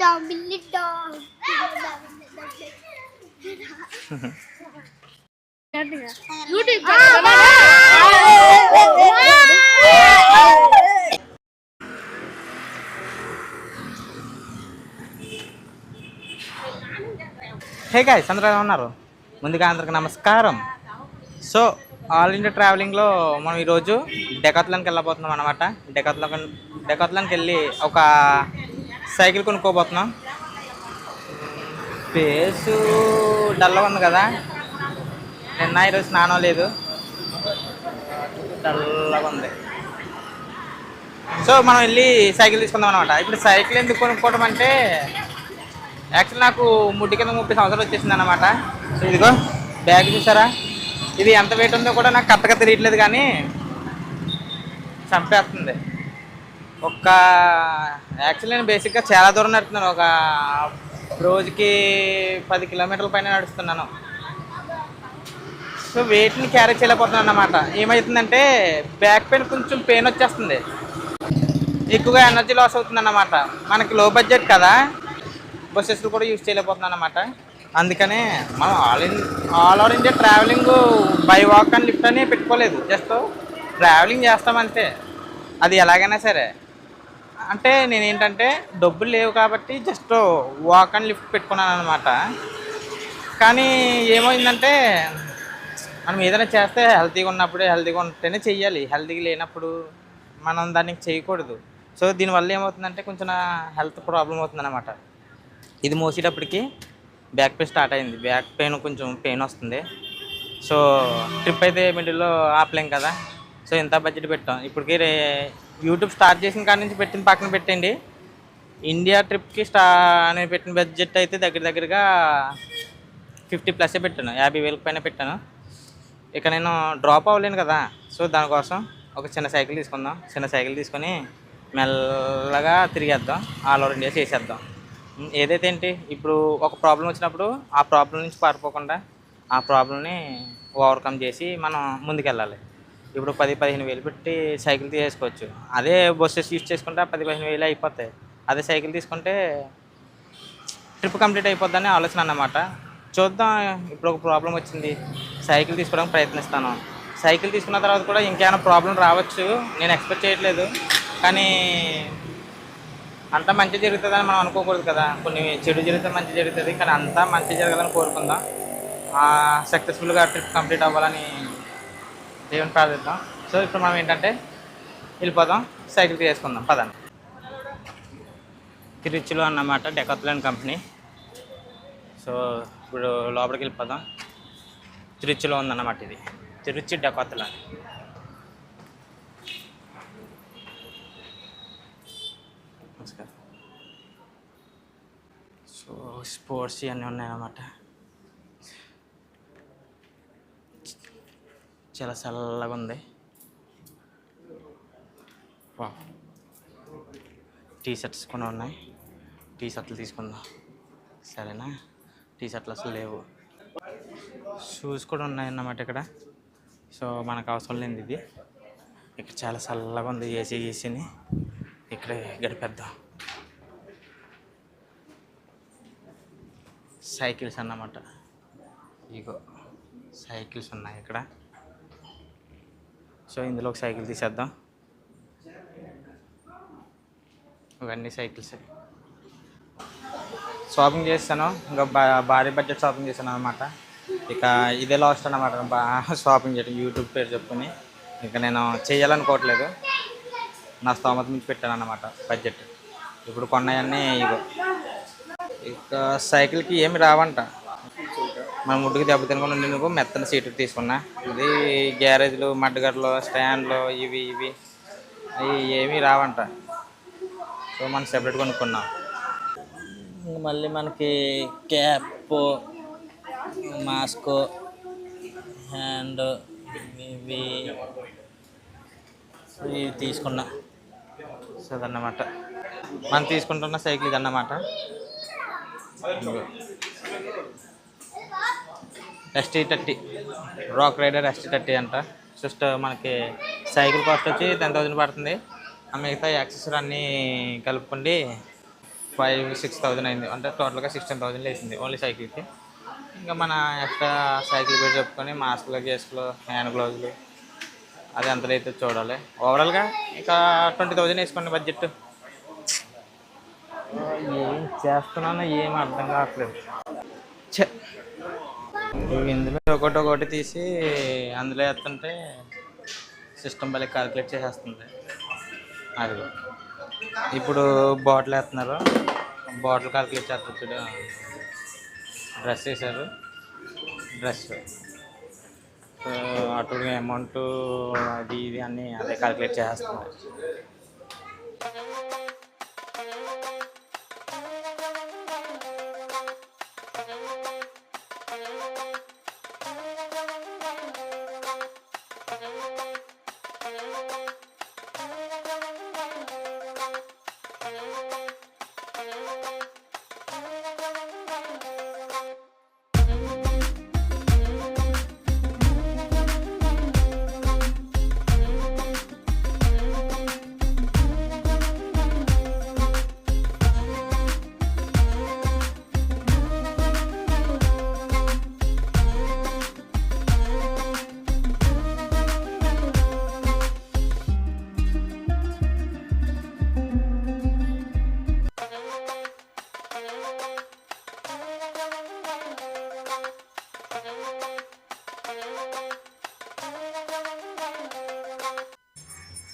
డా బిల్లి డా హే గాయస్ అందరూ ఎలా ఉన్నారు? ముందుగా అందరికి నమస్కారం. సో ఆల్ ఇండియా ట్రావెలింగ్లో మనం ఈరోజు డెకాత్లాన్కి వెళ్ళబోతున్నాం అనమాట డెకాత్లాన్ డెకాత్లాన్కి వెళ్ళి ఒక సైకిల్ కొనుక్కోబోతున్నాం. ఫేసు డల్గా ఉంది కదా. నిన్న ఈరోజు స్నానం లేదు. డల్గా ఉంది. సో మనం వెళ్ళి సైకిల్ తీసుకుందాం అనమాట ఇప్పుడు సైకిల్ ఎందుకు కొనుక్కోవడం అంటే యాక్చువల్ నాకు ముడ్డి కింద ముప్పై సంవత్సరాలు వచ్చేసింది అనమాట ఇదిగో బ్యాగ్ చూసారా? ఇది ఎంత వెయిట్ ఉందో కూడా నాకు కరెక్ట్గా తెలియట్లేదు కానీ చంపేస్తుంది. ఒక యాక్చువల్లీ నేను బేసిక్గా చాలా దూరం నడుస్తున్నాను ఒక రోజుకి పది కిలోమీటర్ల పైన నడుస్తున్నాను. సో వెయిట్ని క్యారీ చేయలేకపోతున్నాను అన్నమాట. ఏమవుతుందంటే బ్యాక్ పెయిన్ కొంచెం పెయిన్ వచ్చేస్తుంది. ఎక్కువగా ఎనర్జీ లాస్ అవుతుంది అన్నమాట. మనకి లో బడ్జెట్ కదా. బస్సెస్ కూడా యూజ్ చేయలేకపోతున్నాను అనమాట అందుకనే మనం all in all over India travelling by walk అని లిఫ్ట్ అని పెట్టుకోలేదు. జస్ట్ ట్రావెలింగ్ చేస్తామంతే అది ఎలాగైనా సరే. అంటే నేను ఏంటంటే డబ్బులు లేవు కాబట్టి జస్ట్ వాక్ అండ్ లిఫ్ట్ పెట్టుకున్నాను అనమాట కానీ ఏమైందంటే మనం ఏదైనా చేస్తే హెల్తీగా ఉన్నప్పుడు హెల్తీగా ఉంటేనే చెయ్యాలి. హెల్తీగా లేనప్పుడు మనం దానికి చేయకూడదు. సో దీనివల్ల ఏమవుతుందంటే కొంచెం హెల్త్ ప్రాబ్లం అవుతుందన్నమాట ఇది మోసేటప్పటికి బ్యాక్ పెయిన్ స్టార్ట్ అయింది. బ్యాక్ పెయిన్ కొంచెం పెయిన్ వస్తుంది. సో ట్రిప్ అయితే మిడిల్లో ఆపలేం కదా? సో ఇంత బడ్జెట్ పెట్టాం. ఇప్పటికి రే యూట్యూబ్ స్టార్ట్ చేసిన కాడ నుంచి పెట్టిన పక్కన పెట్టండి. ఇండియా ట్రిప్కి స్టా అనేది పెట్టిన బడ్జెట్ అయితే దగ్గర దగ్గరగా ఫిఫ్టీ ప్లస్ పెట్టాను. యాభై వేలకు పైన పెట్టాను. ఇక నేను డ్రాప్ అవ్వలేను కదా. సో దానికోసం ఒక చిన్న సైకిల్ తీసుకుందాం. చిన్న సైకిల్ తీసుకొని మెల్లగా తిరిగేద్దాం. ఆల్ ఓవర్ ఇండియా చేసేద్దాం. ఏదైతే ఏంటి? ఇప్పుడు ఒక ప్రాబ్లం వచ్చినప్పుడు ఆ ప్రాబ్లం నుంచి పారిపోకుండా ఆ ప్రాబ్లమ్ని ఓవర్కమ్ చేసి మనం ముందుకెళ్ళాలి. ఇప్పుడు పది పదిహేను వేలు పెట్టి సైకిల్ తీసేసుకోవచ్చు. అదే బస్సెస్ యూజ్ చేసుకుంటే పది పదిహేను వేలు అయిపోతాయి. అదే సైకిల్ తీసుకుంటే ట్రిప్ కంప్లీట్ అయిపోద్దని ఆలోచన అన్నమాట. చూద్దాం ఇప్పుడు ఒక ప్రాబ్లం వచ్చింది. సైకిల్ తీసుకోవడానికి ప్రయత్నిస్తాను. సైకిల్ తీసుకున్న తర్వాత కూడా ఇంకేమైనా ప్రాబ్లం రావచ్చు. నేను ఎక్స్పెక్ట్ చేయట్లేదు. కానీ అంతా మంచి జరుగుతుందని మనం అనుకోకూడదు కదా. కొన్ని చెడు జరిగితే మంచి జరుగుతుంది. కానీ అంతా మంచి జరగాలని కోరుకుందాం. సక్సెస్ఫుల్గా ట్రిప్ కంప్లీట్ అవ్వాలని దేవుని ప్రార్థిద్దాం. సో ఇప్పుడు మనం ఏంటంటే వెళ్ళిపోదాం. సైకిల్ తీసుకుందాం పదండి. తిరుచిలో అన్నమాట డెకాత్లాన్ కంపెనీ. సో ఇప్పుడు లోపలికి వెళ్ళిపోదాం. తిరుచిలో ఉందన్నమాట ఇది. తిరుచి డెకాత్లాన్ నమస్కారం. సో స్పోర్ట్స్ ఇవన్నీ ఉన్నాయన్నమాట. చాలా చల్లగా ఉంది. టీ షర్ట్స్ కూడా ఉన్నాయి. టీ షర్ట్లు తీసుకుందాం. సరేనా? టీ షర్ట్లు అసలు లేవు. షూస్ కూడా ఉన్నాయన్నమాట ఇక్కడ. సో మనకు అవసరం లేనిది ఇది. ఇక్కడ చాలా చల్లగా ఉంది ఏసీ ఏసీని. ఇక్కడే గడిపేద్దాం. సైకిల్స్ అన్నమాట. ఇగో సైకిల్స్ ఉన్నాయి ఇక్కడ. సో ఇందులో ఒక సైకిల్ తీసేద్దాం. ఇవన్నీ సైకిల్స్. షాపింగ్ చేస్తాను. ఇంకా భారీ బడ్జెట్ షాపింగ్ చేశాను అనమాట ఇక ఇదే లాస్ట్ అనమాట షాపింగ్ చేయడం యూట్యూబ్ పేరు చెప్పుకొని ఇక నేను చేయాలనుకోవట్లేదు. నా స్తోమత మించి పెట్టాను అనమాట బడ్జెట్. ఇప్పుడు కొన్నాయన్నీ ఇగో. ఇక సైకిల్కి ఏమి రావంట. మన ముడ్డుకి దెబ్బ తినకుండా ఉండేందుకు మెత్తని సీటు తీసుకున్నా. ఇది గ్యారేజ్లు మడ్డగడ్డలు స్టాండ్లు ఇవి ఇవి. అవి ఏమీ రావంట. సో మనం సెపరేట్ కొనుక్కున్నాం. ఇంక మళ్ళీ మనకి క్యాప్ మాస్క్ హ్యాండ్ ఇవి ఇవి తీసుకున్నా. సో అదన్నమాట. మనం తీసుకుంటున్న సైకిల్ ఇదన్నమాట. ST thirty rock rider ST thirty అంట. జస్ట్ మనకి సైకిల్ కాస్ట్ వచ్చి టెన్ థౌసండ్ పడుతుంది. ఆ మిగతా యాక్సెసరీ అన్నీ కలుపుకోండి. ఫైవ్ సిక్స్ థౌజండ్ అయింది. అంటే టోటల్గా సిక్స్టీన్ థౌజండ్ వేసింది ఓన్లీ సైకిల్కి ఇంకా మన ఎక్స్ట్రా సైకిల్ పేరు చెప్పుకొని మాస్క్లు గేస్లు హ్యాండ్ గ్లౌజులు అది ఎంత అయితే చూడాలి. ఓవరాల్గా ఇంకా ట్వంటీ థౌజండ్ వేసుకోండి బడ్జెట్ ఏం చేస్తున్నానో ఏం అర్థం కావట్లేదు. చె ఇందులో ఒకటి ఒకటి తీసి అందులో వేస్తుంటే సిస్టమ్ భలే క్యాలిక్యులేట్ చేసేస్తుంది. అది ఇప్పుడు బాటిల్ వేస్తున్నారు బాటిల్ క్యాలిక్యులేట్ చేస్తారు చూడు. డ్రెస్ వేసారు డ్రెస్ అటు అమౌంట్ అది ఇది అన్నీ అదే క్యాలిక్యులేట్ చేస్తుంది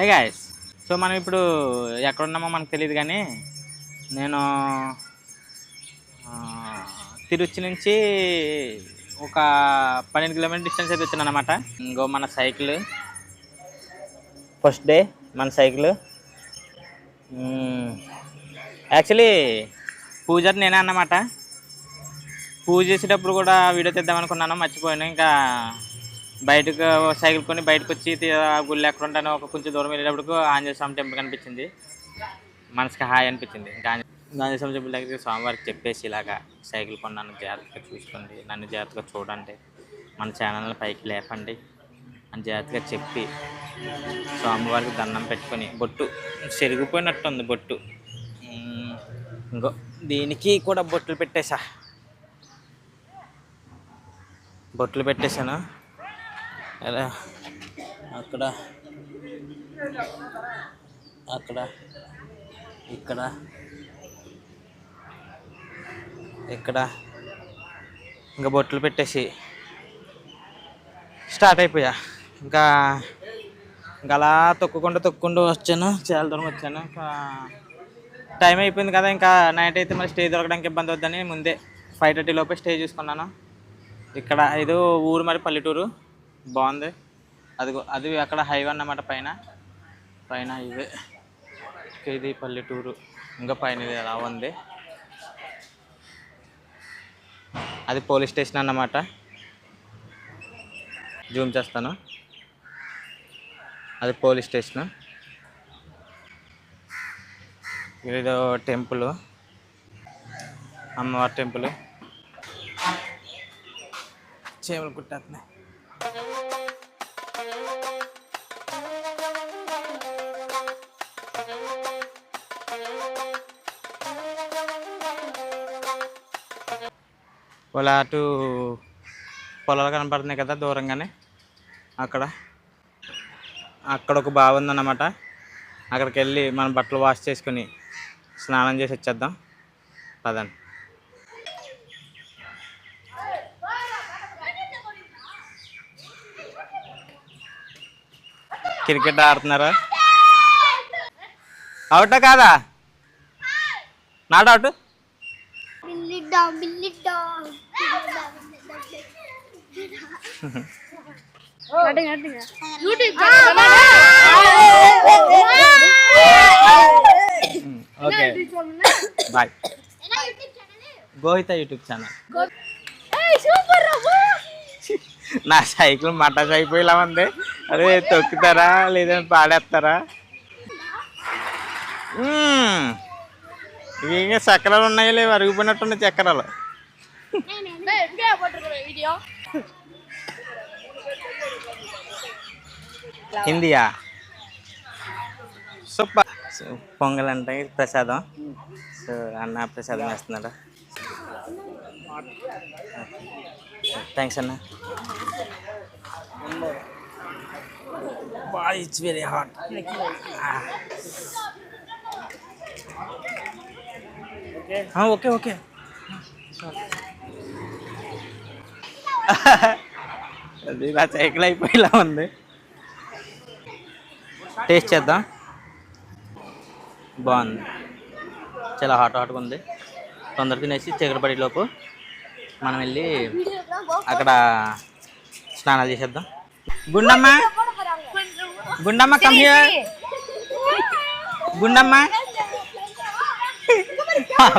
హై గాయస్ సో మనం ఇప్పుడు ఎక్కడ ఉన్నామో మనకు తెలియదు కానీ నేను తిరుచి నుంచి ఒక పన్నెండు కిలోమీటర్ డిస్టెన్స్ అయితే వచ్చాను అనమాట ఇంకో మన సైకిల్. ఫస్ట్ డే మన సైకిల్. యాక్చువల్లీ పూజారి నేనే అన్నమాట. పూజ చేసేటప్పుడు కూడా వీడియో తీద్దాం అనుకున్నాను మర్చిపోయాను. ఇంకా బయటకు సైకిల్ కొని బయటకు వచ్చి గుళ్ళు ఎక్కడ ఉంటానో ఒక కొంచెం దూరం వెళ్ళేటప్పుడు ఆంజనేయ స్వామి టెంపుల్ కనిపించింది. మనసుకి హాయ్ అనిపించింది. ఇంకా ఆంజనేయ స్వామి టెంపుల్ దగ్గరికి స్వామివారికి చెప్పేసి ఇలాగా సైకిల్ కొన్నాను జాగ్రత్తగా చూసుకోండి నన్ను జాగ్రత్తగా చూడండి మన ఛానల్ని పైకి లేపండి అని జాగ్రత్తగా చెప్పి స్వామివారికి దండం పెట్టుకొని బొట్టు చెరిగిపోయినట్టుంది బొట్టు. ఇంకో దీనికి కూడా బొట్లు పెట్టేశా బొట్లు పెట్టేశాను? అలా అక్కడ అక్కడ ఇక్కడ ఇక్కడ. ఇంకా బొట్లు పెట్టేసి స్టార్ట్ అయిపోయా. ఇంకా ఇంకా అలా తొక్కుకుంటూ వచ్చాను. చాలా దూరం వచ్చాను. ఇంకా టైం అయిపోయింది కదా ఇంకా నైట్ అయితే మరి స్టే దొరకడానికి ఇబ్బంది అవుద్దని ముందే ఫైవ్ థర్టీ లోపే స్టే చూసుకున్నాను. ఇక్కడ ఇది ఊరు మరి పల్లెటూరు. బాగుంది. అది అది అక్కడ హైవే అన్నమాట పైన. పైన ఇదే. ఇది పల్లెటూరు ఇంకా పైన ఇది అలా ఉంది. అది పోలీస్ స్టేషన్ అన్నమాట. జూమ్ చేస్తాను. అది పోలీస్ స్టేషన్. ఏదో టెంపుల్. అమ్మవారి టెంపుల్. చేపలు కుట్టేస్తున్నాయి. వాళ్ళ అటు పొలాలు కనపడుతున్నాయి కదా దూరంగానే. అక్కడ. అక్కడ ఒక బావి ఉందన్నమాట. అక్కడికి వెళ్ళి మనం బట్టలు వాష్ చేసుకుని స్నానం చేసి వచ్చేద్దాం. పదండి. క్రికెట్ ఆడుతున్నారా? అవుటా కాదా? Not out? Okay. Bye Gohita YouTube channel. నా సైకిల్ మటాస్ అయిపోయేలా ఉంది. అదే తొక్కుతారా? లేదంటే పాడేస్తారా? ఇవి ఇంకా చక్రాలు ఉన్నాయో లేవు అరిగిపోయినట్టున్నాయి చక్రాలు. హిందీయా సూపర్. పొంగల్ అంటే ప్రసాదం. సో అన్న ప్రసాదం వేస్తున్నాడు థ్యాంక్స్ అన్న. It's very hot okay okay అది నా సైకిల్ అయిపోయేలా ఉంది. టేస్ట్ చేద్దాం. బాగుంది. చాలా హాట్ హాట్గా ఉంది. తొందర తినేసి చీకటి పడేలోపు మనం వెళ్ళి అక్కడ స్నానాలు చేసేద్దాం. Gundamma! Gundamma come here Gundamma!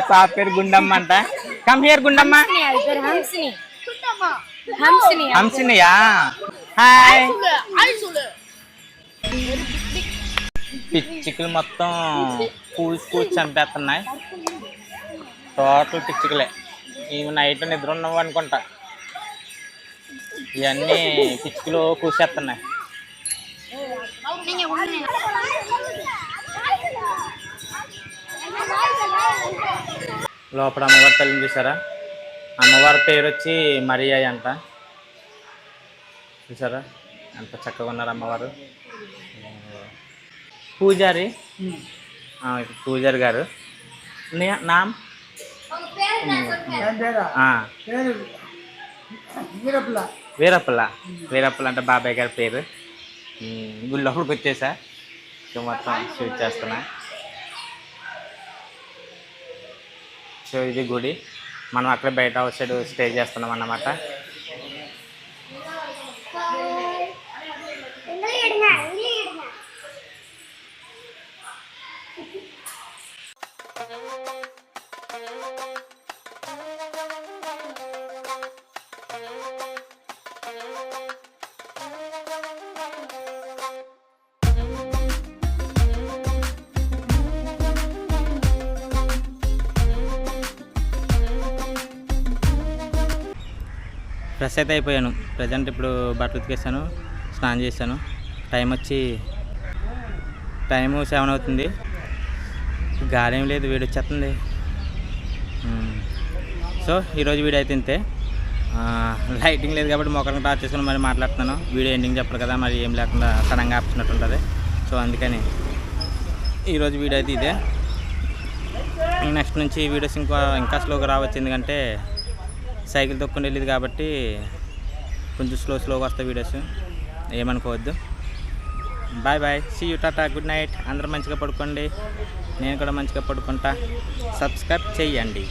పాప పేరు గుండమ్మ అంట. Come here Gundamma. హంసినియా హాయ్ పిచ్చికలు మొత్తం పూసి పూసి చంపేస్తున్నాయి. టోటల్ పిచ్చికలే. ఇవి నైట్ నిద్ర ఉన్నావు అనుకుంటా. ఇవన్నీ పిచ్చికలు కూసేస్తున్నాయి. లోపల అమ్మవారి తల్లిని చూసారా? అమ్మవారి పేరు వచ్చి మరియా అంట. చూసారా? ఎంత చక్కగా ఉన్నారు అమ్మవారు. పూజారి? పూజారి గారు. నే- నామ్? వీరప్పల. వీరప్పల అంటే బాబాయ్ గారి పేరు. ఉమ్, వచ్చేసా? మొత్తం షూట్ చేస్తున్నా. సో ఇది గుడి. మనం అక్కడ బయట అవుట్ సైడ్ స్టే చేస్తున్నాం అన్నమాట. ఫ్రెష్ అయితే అయిపోయాను. ప్రజెంట్ ఇప్పుడు బట్టలు ఉతికేసాను స్నానం చేశాను టైం వచ్చి టైము సెవెన్ అవుతుంది. గాలి ఏం లేదు వేడి వచ్చేస్తుంది. సో ఈరోజు వీడియో అయితే ఇంతే. లైటింగ్ లేదు కాబట్టి మొక్కలను టార్చ్ చేసుకుని మరి మాట్లాడుతున్నాను. వీడియో ఎండింగ్ చెప్పరు కదా మరి ఏం లేకుండా సడన్గా ఆపుతున్నట్టు ఉంటుంది. సో అందుకని ఈరోజు వీడియో అయితే ఇదే. నెక్స్ట్ నుంచి వీడియోస్ ఇంకా ఇంకా స్లోగా రావచ్చు. ఎందుకంటే సైకిల్ తొక్కుని వెళ్ళేది కాబట్టి కొంచెం స్లో స్లోగా వస్తాయి వీడియోస్. ఏమనుకోవద్దు. Bye bye see you tata good night అందరూ మంచిగా పడుకోండి. నేను కూడా మంచిగా పడుకుంటా. సబ్స్క్రైబ్ చేయండి.